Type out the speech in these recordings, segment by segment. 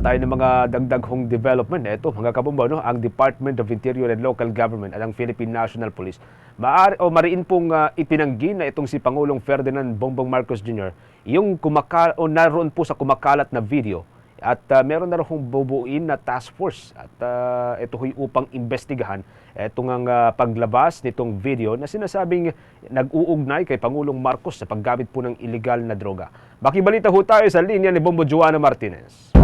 Tayo ng mga dagdag hong development. Ito, mga kabumbaw, no? ang Department of Interior and Local Government at ang Philippine National Police. Maari, o mariin pong ah, itinanggi na itong si Pangulong Ferdinand Bongbong Marcos Jr. yung kumaka, o naroon po sa kumakalat na video. At ah, meron na rin bubuin na task force at ah, ito ho'y upang investigahan itong ang ah, paglabas nitong video na sinasabing nag-uugnay kay Pangulong Marcos sa paggamit po ng illegal na droga. Bakibalita ho tayo sa linya ni Bombo Joana Martinez.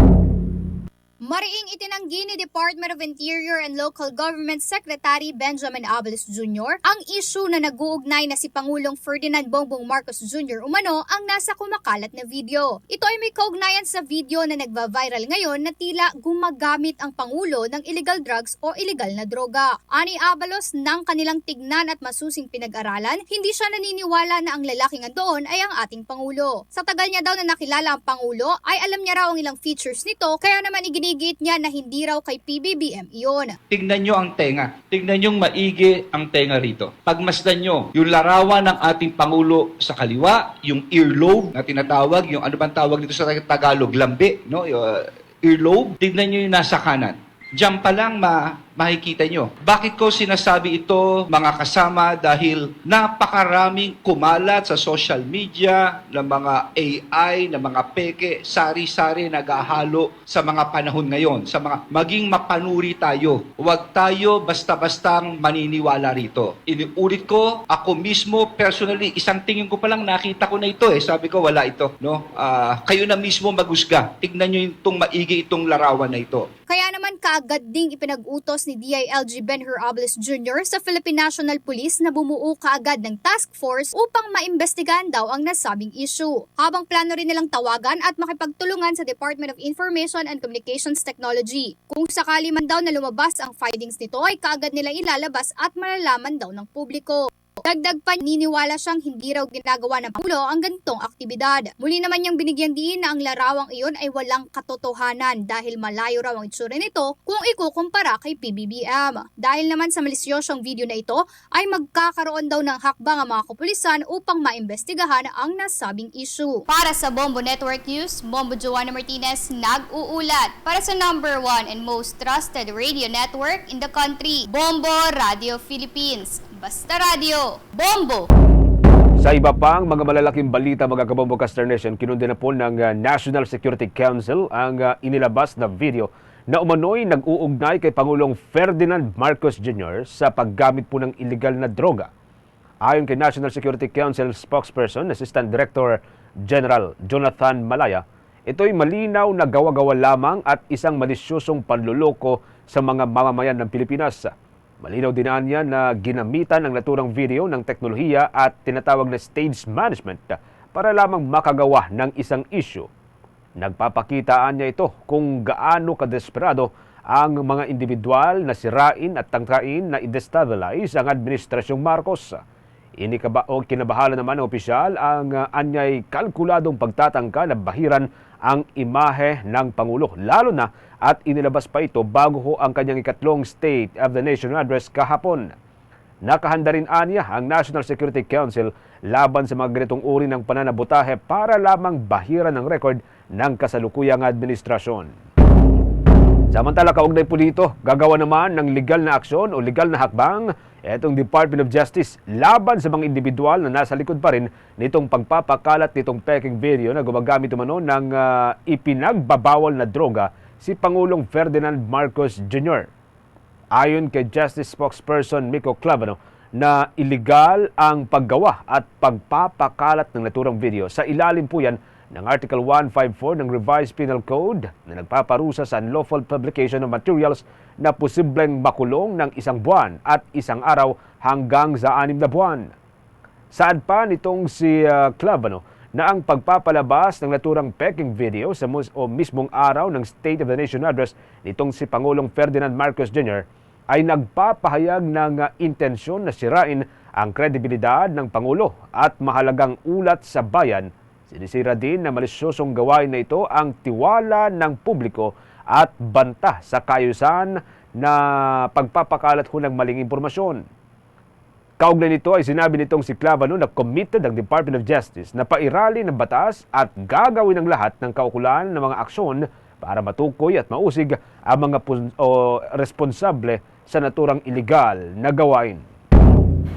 Mariing itinanggi ni Department of Interior and Local Government Secretary Benjamin Abeles Jr. ang issue na nag-uugnay na si Pangulong Ferdinand Bongbong Marcos Jr. umano ang nasa kumakalat na video. Ito ay may kaugnayan sa video na nagva-viral ngayon na tila gumagamit ang Pangulo ng illegal drugs o illegal na droga. Ani Abalos ng kanilang tignan at masusing pinag-aralan, hindi siya naniniwala na ang lalaking andoon ay ang ating Pangulo. Sa tagal niya daw na nakilala ang Pangulo, ay alam niya raw ang ilang features nito kaya naman iginigit niya na hindi raw kay PBBM iyon. Tignan nyo ang tenga. Tignan nyo maigi ang tenga rito. Pagmasdan nyo, yung larawan ng ating Pangulo sa kaliwa, yung earlobe na tinatawag, yung ano bang tawag dito sa Tagalog, lambi, no? Yung, uh, earlobe. Tignan nyo yung nasa kanan. Diyan pa lang ma makikita nyo. Bakit ko sinasabi ito, mga kasama, dahil napakaraming kumalat sa social media ng mga AI, ng mga peke, sari-sari naghahalo sa mga panahon ngayon. Sa mga maging mapanuri tayo. Huwag tayo basta-bastang maniniwala rito. Iniulit ko, ako mismo personally, isang tingin ko pa lang nakita ko na ito eh. Sabi ko wala ito, no? Ah, kayo na mismo magusga. Tignan nyo itong maigi itong larawan na ito. Kaya kaagad ding ipinag-utos ni DILG Benhur Ables Jr. sa Philippine National Police na bumuo kaagad ng task force upang maimbestigahan daw ang nasabing issue. Habang plano rin nilang tawagan at makipagtulungan sa Department of Information and Communications Technology. Kung sakali man daw na lumabas ang findings nito ay kaagad nilang ilalabas at malalaman daw ng publiko. Dagdag pa, niniwala siyang hindi raw ginagawa ng Pangulo ang ganitong aktibidad. Muli naman niyang binigyan diin na ang larawang iyon ay walang katotohanan dahil malayo raw ang itsura nito kung ikukumpara kay PBBM. Dahil naman sa malisyosong video na ito ay magkakaroon daw ng hakbang ang mga kapulisan upang maimbestigahan ang nasabing issue. Para sa Bombo Network News, Bombo Joanna Martinez nag-uulat para sa number one and most trusted radio network in the country, Bombo Radio Philippines. Basta Radio, Bombo! Sa iba pang mga malalaking balita mga kabombo Caster Nation, kinundi na po ng uh, National Security Council ang uh, inilabas na video na umano'y nag-uugnay kay Pangulong Ferdinand Marcos Jr. sa paggamit po ng illegal na droga. Ayon kay National Security Council spokesperson, Assistant Director General Jonathan Malaya, ito'y malinaw na gawa-gawa lamang at isang malisyosong panluloko sa mga mamamayan ng Pilipinas. Malinaw dinaan niya na ginamitan ang naturang video ng teknolohiya at tinatawag na stage management para lamang makagawa ng isang issue. Nagpapakitaan niya ito kung gaano kadesperado ang mga individual na sirain at tangkain na i-destabilize ang Administrasyong Marcos. Inikaba o kinabahala naman ng opisyal ang uh, anyay kalkuladong pagtatangka na bahiran ang imahe ng Pangulo, lalo na at inilabas pa ito bago ho ang kanyang ikatlong State of the Nation address kahapon. Nakahanda rin anya ang National Security Council laban sa mga ganitong uri ng pananabutahe para lamang bahiran ng record ng kasalukuyang administrasyon. Samantala, kaugnay po dito, gagawa naman ng legal na aksyon o legal na hakbang itong Department of Justice laban sa mga individual na nasa likod pa rin nitong pagpapakalat nitong peking video na gumagamit umano ng uh, ipinagbabawal na droga si Pangulong Ferdinand Marcos Jr. Ayon kay Justice Spokesperson Miko Clavano na illegal ang paggawa at pagpapakalat ng naturang video. Sa ilalim po yan ng Article 154 ng Revised Penal Code na nagpaparusa sa unlawful publication of materials na posibleng makulong ng isang buwan at isang araw hanggang sa anim na buwan. Saan pa nitong si uh, Clavano na ang pagpapalabas ng naturang peking video sa mus- o mismong araw ng State of the Nation Address nitong si Pangulong Ferdinand Marcos Jr. ay nagpapahayag ng uh, intensyon na sirain ang kredibilidad ng Pangulo at mahalagang ulat sa bayan Sinisira din na malisyosong gawain na ito ang tiwala ng publiko at banta sa kayusan na pagpapakalat ho ng maling impormasyon. Kaugnay nito ay sinabi nitong si Clavano na committed ang Department of Justice na pairali ng batas at gagawin ng lahat ng kaukulan ng mga aksyon para matukoy at mausig ang mga responsable sa naturang iligal na gawain.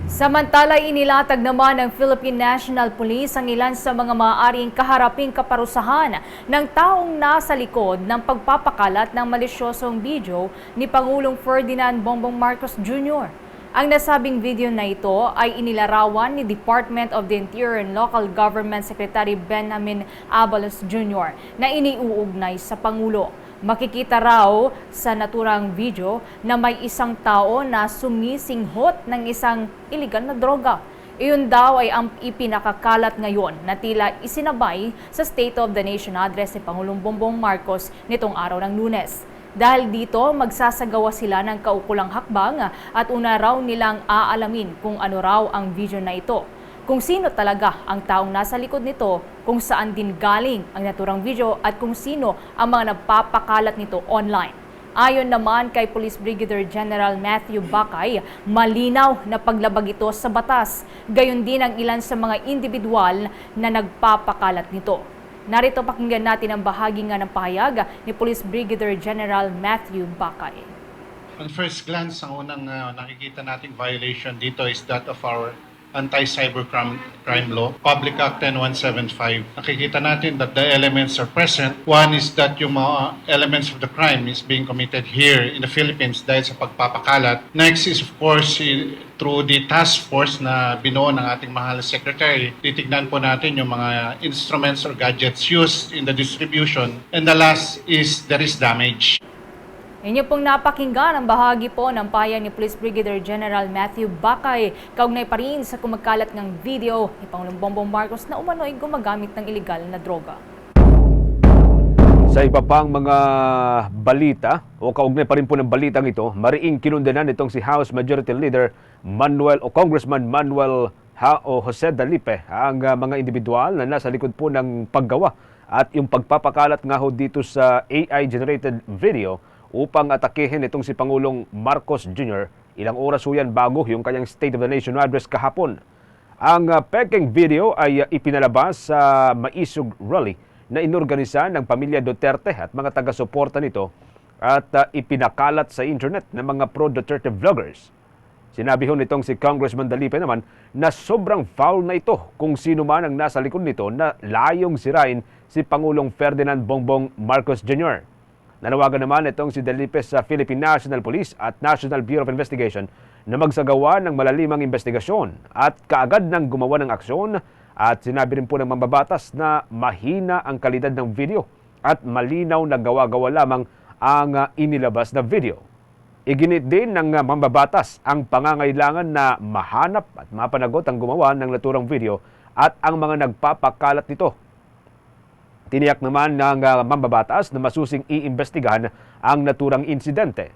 Samantala, inilatag naman ng Philippine National Police ang ilan sa mga maaaring kaharaping kaparusahan ng taong nasa likod ng pagpapakalat ng malisyosong video ni Pangulong Ferdinand Bongbong Marcos Jr. Ang nasabing video na ito ay inilarawan ni Department of the Interior and Local Government Secretary Benjamin Abalos Jr. na iniuugnay sa Pangulo. Makikita raw sa naturang video na may isang tao na sumisinghot ng isang iligal na droga. Iyon daw ay ang ipinakakalat ngayon na tila isinabay sa State of the Nation address ni Pangulong Bongbong Marcos nitong araw ng lunes. Dahil dito, magsasagawa sila ng kaukulang hakbang at una raw nilang aalamin kung ano raw ang video na ito kung sino talaga ang taong nasa likod nito, kung saan din galing ang naturang video at kung sino ang mga nagpapakalat nito online. Ayon naman kay Police Brigadier General Matthew Bakay, malinaw na paglabag ito sa batas. Gayon din ang ilan sa mga individual na nagpapakalat nito. Narito pakinggan natin ang bahagi nga ng pahayag ni Police Brigadier General Matthew Bakay. On first glance, ang unang uh, nakikita nating violation dito is that of our anti-cybercrime crime law, Public Act 10175. Nakikita natin that the elements are present. One is that yung mga elements of the crime is being committed here in the Philippines dahil sa pagpapakalat. Next is of course through the task force na binuo ng ating mahal na secretary. Titignan po natin yung mga instruments or gadgets used in the distribution. And the last is there is damage. Inyo pong napakinggan ang bahagi po ng payag ni Police Brigadier General Matthew Bakay. Kaugnay pa rin sa kumakalat ng video ni Pangulong Bongbong Marcos na umano'y gumagamit ng iligal na droga. Sa iba pang mga balita o kaugnay pa rin po ng balitang ito, mariing kinundenan itong si House Majority Leader Manuel o Congressman Manuel ha, o Jose Dalipe ang ah, mga individual na nasa likod po ng paggawa at yung pagpapakalat nga ho dito sa AI-generated video upang atakehin itong si Pangulong Marcos Jr. Ilang oras ho bago yung kanyang State of the Nation address kahapon. Ang uh, peking video ay uh, ipinalabas sa Maisog Rally na inorganisa ng pamilya Duterte at mga taga-suporta nito at uh, ipinakalat sa internet ng mga pro-Duterte vloggers. Sinabi ho nitong si Congressman Dalipe naman na sobrang foul na ito kung sino man ang nasa likod nito na layong sirain si Pangulong Ferdinand Bongbong Marcos Jr. Nanawagan naman itong si Dalipe sa Philippine National Police at National Bureau of Investigation na magsagawa ng malalimang investigasyon at kaagad nang gumawa ng aksyon at sinabi rin po ng mambabatas na mahina ang kalidad ng video at malinaw na gawa-gawa lamang ang uh, inilabas na video. Iginit din ng uh, mambabatas ang pangangailangan na mahanap at mapanagot ang gumawa ng naturang video at ang mga nagpapakalat nito Tiniyak naman ng uh, mambabatas na masusing iimbestigahan ang naturang insidente.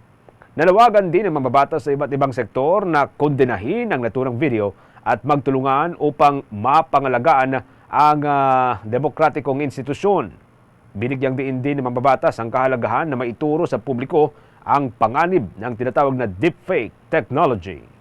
Nanawagan din ng mambabatas sa iba't ibang sektor na kondenahin ang naturang video at magtulungan upang mapangalagaan ang uh, demokratikong institusyon. Binigyang diin din ng mambabatas ang kahalagahan na maituro sa publiko ang panganib ng tinatawag na deepfake technology.